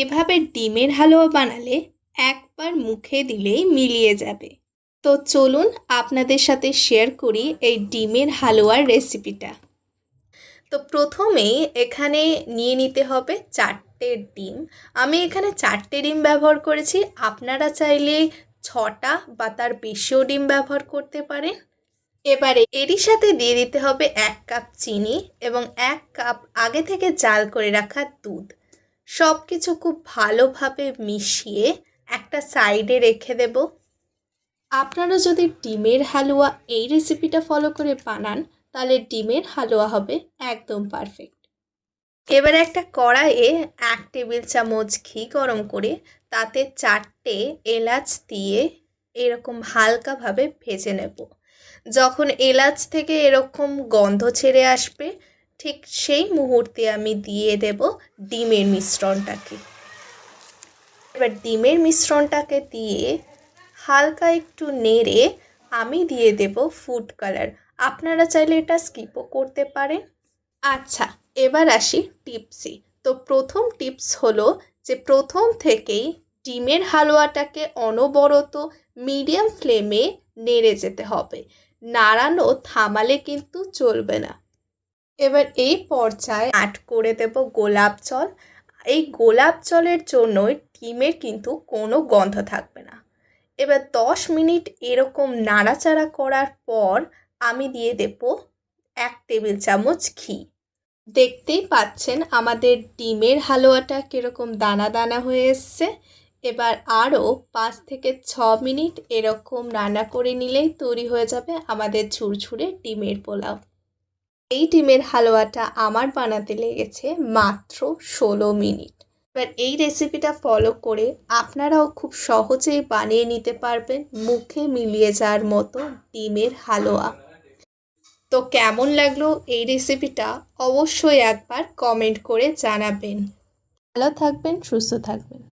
এভাবে ডিমের হালুয়া বানালে একবার মুখে দিলেই মিলিয়ে যাবে। তো চলুন আপনাদের সাথে শেয়ার করি এই ডিমের হালুয়ার রেসিপিটা তো প্রথমেই এখানে নিয়ে নিতে হবে চারটে ডিম। আমি এখানে চারটে ডিম ব্যবহার করেছি। আপনারা চাইলে ছটা বা তার বেশিও ডিম ব্যবহার করতে পারেন। এবারে এরই সাথে দিয়ে দিতে হবে এক কাপ চিনি এবং এক কাপ আগে থেকে জাল করে রাখা দুধ। সব কিছু খুব ভালোভাবে মিশিয়ে একটা সাইডে রেখে দেব। আপনারা যদি ডিমের হালুয়া এই রেসিপিটা ফলো করে বানান, তাহলে ডিমের হালুয়া হবে একদম পারফেক্ট। এবার একটা কড়াইয়ে এক টেবিল চামচ ঘি গরম করে তাতে চারটে এলাচ দিয়ে এরকম হালকাভাবে ভেজে নেব। যখন এলাচ থেকে এরকম গন্ধ ছেড়ে আসবে ঠিক সেই মুহূর্তে আমি দিয়ে দেব ডিমের মিশ্রণটাকে। এবার ডিমের মিশ্রণটাকে দিয়ে হালকা একটু নেড়ে আমি দিয়ে দেব ফুড কালার আপনারা চাইলে এটা স্কিপও করতে পারেন। আচ্ছা এবার আসি টিপসে তো প্রথম টিপস হলো যে প্রথম থেকেই ডিমের হালুয়াটাকে অনবরত মিডিয়াম ফ্লেমে নেড়ে যেতে হবে। নাড়ানো থামালে কিন্তু চলবে না। এবার এই পর্যায়ে অ্যাড করে দেব গোলাপ জল। এই গোলাপ জলের জন্যই ডিমের কিন্তু কোনো গন্ধ থাকবে না। এবার দশ মিনিট এরকম নাড়াচাড়া করার পর আমি দিয়ে দেব এক টেবিল চামচ ঘি। দেখতেই পাচ্ছেন আমাদের ডিমের হালুয়াটা কীরকম দানা দানা হয়ে এসছে। এবার আরও পাঁচ থেকে ছ মিনিট এরকম রান্না করে নিলেই তৈরি হয়ে যাবে আমাদের ঝুরঝুরে ডিমের পোলাও। এই ডিমের হালুয়াটা আমার বানাতে লেগেছে মাত্র ষোলো মিনিট। এবার এই রেসিপিটা ফলো করে আপনারাও খুব সহজেই বানিয়ে নিতে পারবেন মুখে মিলিয়ে যাওয়ার মতো ডিমের হালুয়া। তো কেমন লাগল এই রেসিপিটা অবশ্যই একবার কমেন্ট করে জানাবেন। ভালো থাকবেন, সুস্থ থাকবেন।